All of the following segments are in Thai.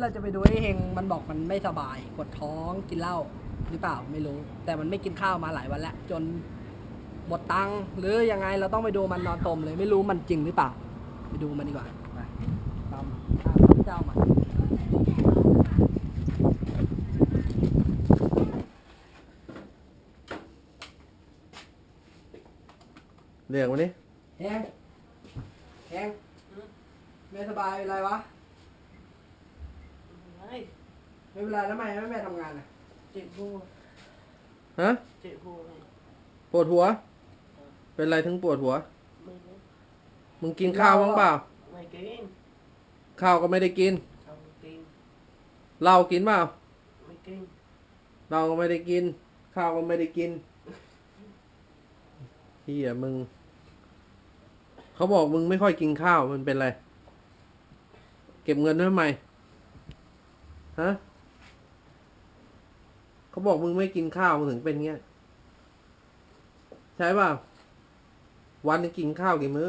เราจะไปดูไอ้เฮงมันบอกมันไม่สบายปวดท้องกินเหล้าหรือเปล่าไม่รู้ แต่มันไม่กินข้าวมาหลายวันแล้วจนหมดตังค์หรือยังไงเราต้องไปดูมันนอนตมเลยไม่รู้มันจริงหรือเปล่า ไปดูมันดีกว่าไปตามตามพระเจ้ามาเรียกมาดิเฮงเฮงไม่สบายอะไรวะ ไม่ไม่เป็นไรแล้วทำไมไม่ไปทำงานอะเจ็บหัวฮะเจ็บหัวไงปวดหัว เป็นไรถึงปวดหัวไม่รู้มึงกินข้าวบ้างเปล่า ไม่กิน ข้าวก็ไม่ได้กินทำกินเหล้ากินเปล่า ไม่กินเหล้าก็ไม่ได้กิน ข้าวก็ไม่ได้กินเฮียมึง เขาบอกมึงไม่ค่อยกินข้าวมันเป็นไร เก็บเงินไว้ทำไม ฮะเขาบอกมึงไม่กินข้าวมึงถึงเป็นเงี้ย ใช่เปล่าวันหนึงกินข้าวกี่มื้อ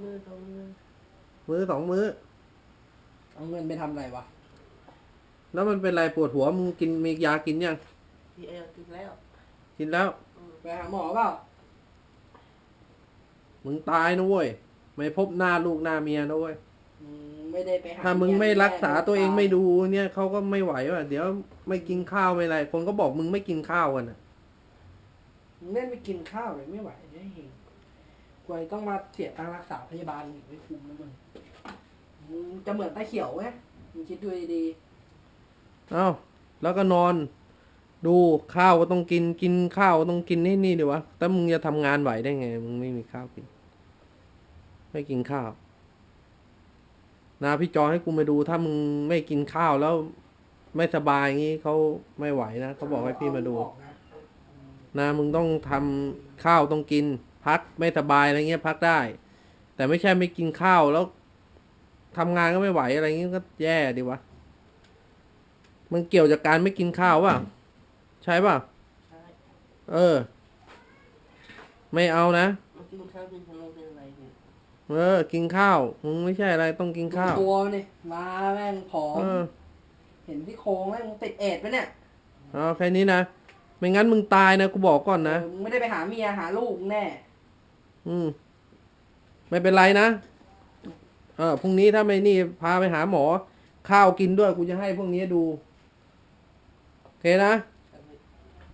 มือตรงมือมื้อสองมื้อ เอาเงินไปทำอะไรวะแล้วมันเป็นไรปวดหัวมึงกินมียากินยังพี่เอลกินแล้วกินแล้ว อืมไปหาหมอเปล่ามึงตายนะเว้ยไม่พบหน้าลูกหน้าเมียนะเว้ยอืม ไม่ได้ไปหาถ้ามึงเยไม่รักษาตัวเองแไม่ดูเนี่ยเขาก็ไม่ไหวว่ะเดี๋ยวไม่กินข้าวไม่อะไร คนก็บอกมึงไม่กินข้าวกันอะมึงเล่นไปกินข้าวเลยไม่ไหวไม่เห็นกวยต้องมาเสียตังค์รักษาพยาบาลอีกไม่คุ้มนะมึงมึงจะเหมือนตาเขียวไหมมึงคิดดูดีเอ้าแล้วก็นอน ดูข้าวก็ต้องกินกินข้าวก็ต้องกินนี่นี่ดีวะแต่มึงจะทำงานไหวได้ไง มึงไม่มีข้าวกิน ไม่กินข้าว นาพี่จอให้กูมาดูถ้ามึงไม่กินข้าวแล้วไม่สบายอย่างงี้เขาไม่ไหวนะๆเขาบอกให้พี่มาดูเออกนะนะมึงต้องทำข้าวต้องกิน พักไม่สบายอะไรเงี้ยพักได้ แต่ไม่ใช่ไม่กินข้าวแล้วทำงานก็ไม่ไหวอะไรเงี้ยก็แย่ดีวะมันเกี่ยวจากการไม่กินข้าวป่ะใช่ป่ะใช่เออ ไม่เอานะ เป็นอะไรเนี่ยเออ กินข้าวมึงไม่ใช่อะไรต้องกินข้าวตัวมันนี่มาแม่งผอมเออเห็นที่โครงแม่งติดเอดส์ไหมเนี่ยเอาแค่นี้นะไม่งั้นมึงตายนะกูบอกก่อนนะเออมึงไม่ได้ไปหาเมียหาลูกแน่ อืม ไม่เป็นไรนะเออพรุ่งนี้ถ้าไม่นี่พาไปหาหมอ ข้าวกินด้วยกูจะให้พวกนี้ดู โอเคนะโ